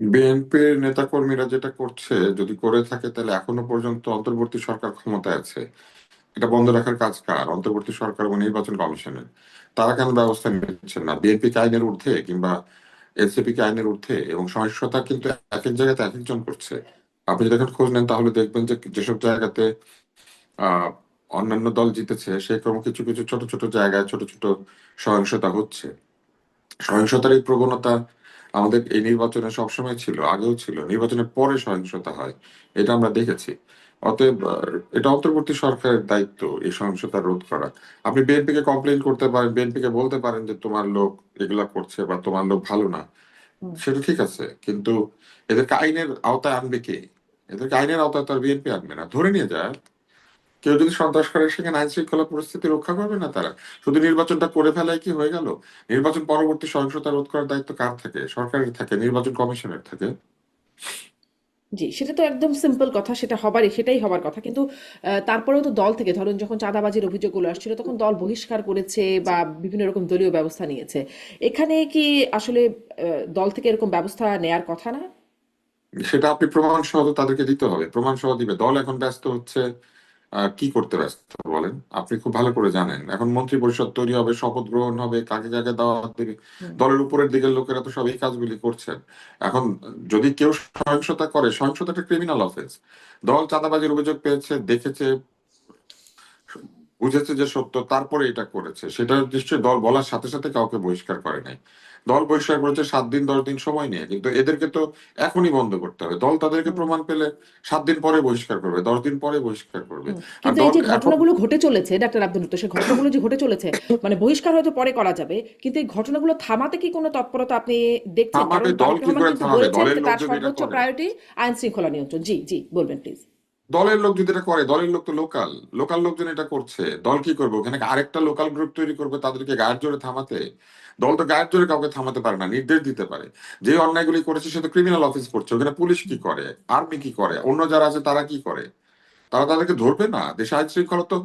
বিএনপির নেতাকর্মীরা যেটা করছে, যদি করে থাকে তাহলে এখনও পর্যন্ত অন্তর্বর্তী সরকার ক্ষমতায় আছে। এটা বন্ধ রাখার কাজ কার? অন্তর্বর্তী সরকার এবং নির্বাচন কমিশনের। তারা কেন ব্যবস্থা নিচ্ছেন না? বিএনপি কে আইনের ঊর্ধ্বে কিংবা এনসিপি কে আইনের ঊর্ধ্বে এবং সহিংসতা কিন্তু এক এক জায়গাতে এক একজন করছে। আপনি যদি এখন খোঁজ নেন তাহলে দেখবেন যে যেসব জায়গাতে আহ অন্যান্য দল জিতেছে সেরকম কিছু কিছু ছোট ছোট জায়গায় ছোট ছোট সহিংসতা হচ্ছে। সহিংসতার এই প্রবণতা আমাদের এই নির্বাচনে সবসময় ছিল আগেও ছিল নির্বাচনের পরে সহিংসতা হয় এটা আমরা দেখেছি। অতএব এটা অন্তর্বর্তী সরকারের দায়িত্ব এই সহিংসতা রোধ করা। আপনি বিএনপি কে কমপ্লেন করতে পারেন বিএনপি কে বলতে পারেন যে তোমার লোক এগুলা করছে বা তোমার লোক ভালো না। সেটা ঠিক আছে কিন্তু এদেরকে আইনের আওতায় আনবে কে? এদেরকে আইনের আওতায় তো আর বিএনপি আনবে না। ধরে নিয়ে যায় কেউ যদি সন্ত্রাস করে সেখানে আইন শৃঙ্খলা পরিস্থিতি রক্ষা করবে না তারা? শুধু নির্বাচনটা করে ফেলায় কি হয়ে গেল? নির্বাচন পরবর্তী সহিংসতা রোধ করার দায়িত্ব কার থাকে? সরকারের থাকে নির্বাচন কমিশনের থাকে? জি সেটা তো একদম সিম্পল কথা সেটা হবারই সেটাই হবার কথা। কিন্তু তারপরেও তো দল থেকে ধরুন যখন চাঁদাবাজির অভিযোগগুলো আসছিল তখন দল বহিষ্কার করেছে বা বিভিন্ন রকম দলীয় ব্যবস্থা নিয়েছে। এখানে কি আসলে দল থেকে এরকম ব্যবস্থা নেয়ার কথা না? সেটা আপনি প্রমাণ সহ তাদেরকে দিতে হবে। প্রমাণ সহ দিবে। দল এখন ব্যস্ত হচ্ছে। কি করতে ব্যস্ত বলেন? আপনি খুব ভালো করে জানেন। এখন মন্ত্রী পরিষদ তৈরি হবে শপথ গ্রহণ হবে কাকে কাকে দাওয়াত দেবে দলের উপরের দিকের লোকেরা তো সব এই কাজগুলি করছেন। এখন যদি কেউ সহিংসতা করে সহিংসতা একটা ক্রিমিনাল অফেন্স দল চাঁদাবাজির অভিযোগ পেয়েছে দেখেছে বুঝেছে যে সত্য তারপরে এটা করেছে। সেটা নিশ্চয়ই দল বলার সাথে সাথে কাউকে বহিষ্কার করে নাই। দল বহিষ্কার করেছে সাত দিন দশ দিন সময় নিয়ে। কিন্তু এদেরকে তো এখনই বন্ধ করতে হবে। দল তাদেরকে প্রমাণ পেলে সাত দিন পরে বহিষ্কার করবে দশ দিন পরে বহিষ্কার করবে। কিন্তু এই যে ঘটনাগুলো ঘটে চলেছে ডাক্তার আব্দুল সেই ঘটনাগুলো যে ঘটে চলেছে মানে বহিষ্কার হয়তো পরে করা যাবে কিন্তু এই ঘটনাগুলো থামাতে কি কোনো তৎপরতা আপনি দেখছেন? কারণ দল কি করে থামাবে? দলের সর্বোচ্চ প্রায়োরিটি আইন শৃঙ্খলা নিয়ন্ত্রণ। জি জি বলবেন প্লিজ দলের লোক যদি এটা করে, দলের লোক তো লোকাল লোকাল লোকজন এটা করছে, দল কি করবে? ওখানে আরেকটা লোকাল গ্রুপ তৈরি করবে, তাদেরকে গায়ের জোরে থামাতে? দল তো গায়ের জোরে কাউকে থামাতে পারে না, নির্দেশ দিতে পারে। যে অন্যায়গুলি করেছে, সে তো ক্রিমিনাল অফিস করছে, ওখানে পুলিশ কি করে? আর্মি কি করে? অন্য যারা আছে, তারা কি করে? তারা তাদেরকে ধরবে না? দেশে আইন শৃঙ্খলা তো,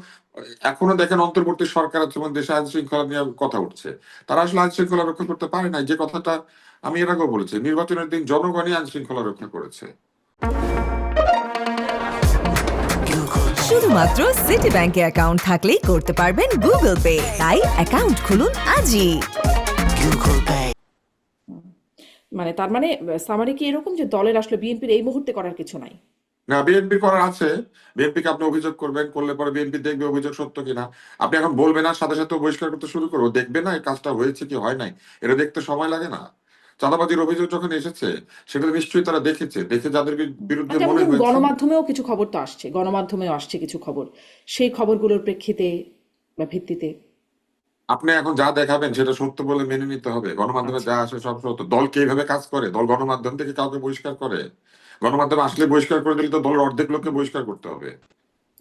এখনও দেখেন অন্তর্বর্তী সরকার আছে এবং দেশে আইন শৃঙ্খলা নিয়ে কথা উঠছে। তারা আসলে আইন শৃঙ্খলা রক্ষা করতে পারে না যে কথাটা আমি এর আগেও বলেছি, নির্বাচনের দিন জনগণই আইন শৃঙ্খলা রক্ষা করেছে। শুধুমাত্র সিটি ব্যাংকে অ্যাকাউন্ট থাকলেই করতে পারবেন গুগল পে তাই অ্যাকাউন্ট খুলুন আজই। মানে তার মানে সামারি কি এরকম যে দলের আসলে বিএনপির এই মুহূর্তে করার কিছু নাই? না বিএনপি করার আছে। বিএনপি কে আপনি অভিযোগ করবেন করলে পরে বিএনপি দেখবে অভিযোগ সত্য কিনা। আপনি এখন বলবেন না সাথে সাথে বহিষ্কার করতে শুরু করব। দেখবে না এই কাজটা হয়েছে কি হয় নাই। এটা দেখতে সময় লাগে না। চাঁদাবাজির অভিযোগ যখন এসেছে সেটা নিশ্চয়ই তারা দেখেছে। দেখে যাদের বিরুদ্ধে মনে হয়েছে। গণমাধ্যমেও কিছু খবর তো আসছে। গণমাধ্যমেও আসছে কিছু খবর। সেই খবরগুলোর প্রেক্ষিতে বা ভিত্তিতে? আপনি এখন যা দেখাবেন সেটা সত্য বলে মেনে নিতে হবে। গণমাধ্যমে আচ্ছা। যা আসে সব সত্য। দল কি এইভাবে কাজ করে? দল গণমাধ্যম থেকে কাউকে বহিষ্কার করে? গণমাধ্যম আসলে বহিষ্কার করে দিলে তো দলের অর্ধেক লোককে বহিষ্কার করতে হবে।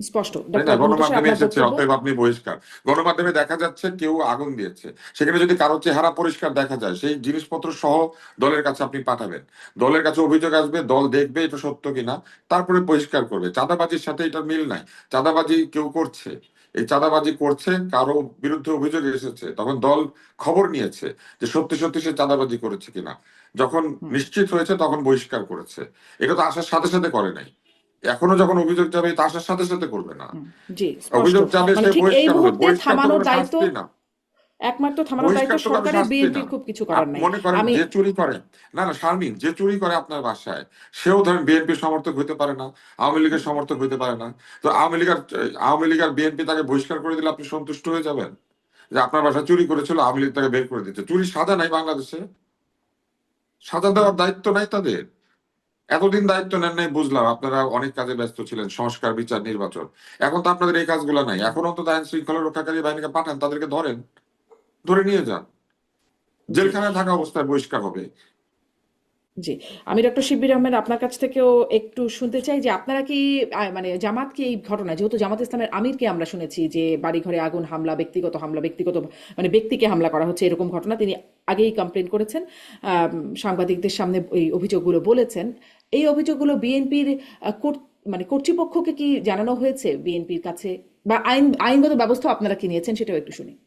স্পষ্ট। গণমাধ্যমে এসেছে অতএব আপনি বহিষ্কার। গণমাধ্যমে দেখা যাচ্ছে কেউ আগুন দিয়েছে। সেখানে যদি কারও চেহারা পরিষ্কার দেখা যায় সেই জিনিসপত্র সহ দলের কাছে আপনি পাঠাবেন। দলের কাছে অভিযোগ আসবে দল দেখবে এটা সত্য কিনা তারপরে বহিষ্কার করবে। চাঁদাবাজির সাথে এটা মিল নাই। চাঁদাবাজি কেউ করছে। এই চাঁদাবাজি করছে কারও বিরুদ্ধে অভিযোগ এসেছে তখন দল খবর নিয়েছে যে সত্যি সত্যি সে চাঁদাবাজি করেছে কিনা। যখন নিশ্চিত হয়েছে তখন বহিষ্কার করেছে। এটা তো আসার সাথে সাথে করে নাই। এখনও যখন অভিযোগ যাবে তা আসার সাথে সাথে করবে না। অভিযোগ যাবে মানে সে ঠিক বহিষ্কার হবে বহিষ্কার তো থামানোর কোনো দায়িত্ব শাস্তি না। একমাত্র থামানোর দায়িত্ব বহিষ্কার তো কোনো সরকারের বিএনপির খুব কিছু করার নাই। মনে করেন যে চুরি করে। না না শারমিন যে চুরি করে আপনার বাসায় সেও ধরেন সমর্থক হইতে পারে না আওয়ামী লীগের সমর্থক হইতে পারে না। তো আওয়ামী আওয়ামী লীগ আর বিএনপি তাকে বহিষ্কার করে দিলে আপনি সন্তুষ্ট হয়ে যাবেন? যে আপনার বাসায় চুরি করেছিল আওয়ামী লীগ তাকে বের করে দিচ্ছে চুরি সাজা নাই বাংলাদেশে। সাজা দেওয়ার দায়িত্ব নাই তাদের। এতদিন দায়িত্ব নেন নাই, বুঝলাম। আপনারা অনেক কাজে ব্যস্ত ছিলেন, সংস্কার, বিচার, নির্বাচন। এখন তো আপনাদের এই কাজগুলো নাই। এখন অন্তত আইন শৃঙ্খলা রক্ষাকারী বাহিনীকে পাঠান, তাদেরকে ধরেন, ধরে নিয়ে যান। জেলখানায় থাকা অবস্থায় বহিষ্কার হবে। জি। আমি ডক্টর শিবির আহমেদ আপনার কাছ থেকেও একটু শুনতে চাই যে আপনারা কি মানে জামাত কি এই ঘটনা যেহেতু জামাত ইসলামের আমিরকে আমরা শুনেছি যে বাড়িঘরে আগুন হামলা, ব্যক্তিগত হামলা, ব্যক্তিগত মানে ব্যক্তিকে হামলা করা হচ্ছে, এরকম ঘটনা তিনি আগেই কমপ্লেন করেছেন। সাংবাদিকদের সামনে এই অভিযোগগুলো বলেছেন। এই অভিযোগগুলো বিএনপির মানে কর্তৃপক্ষকে কি জানানো হয়েছে বিএনপির কাছে? বা আইন, আইনগত ব্যবস্থা আপনারা কি নিয়েছেন সেটাও একটু শুনি।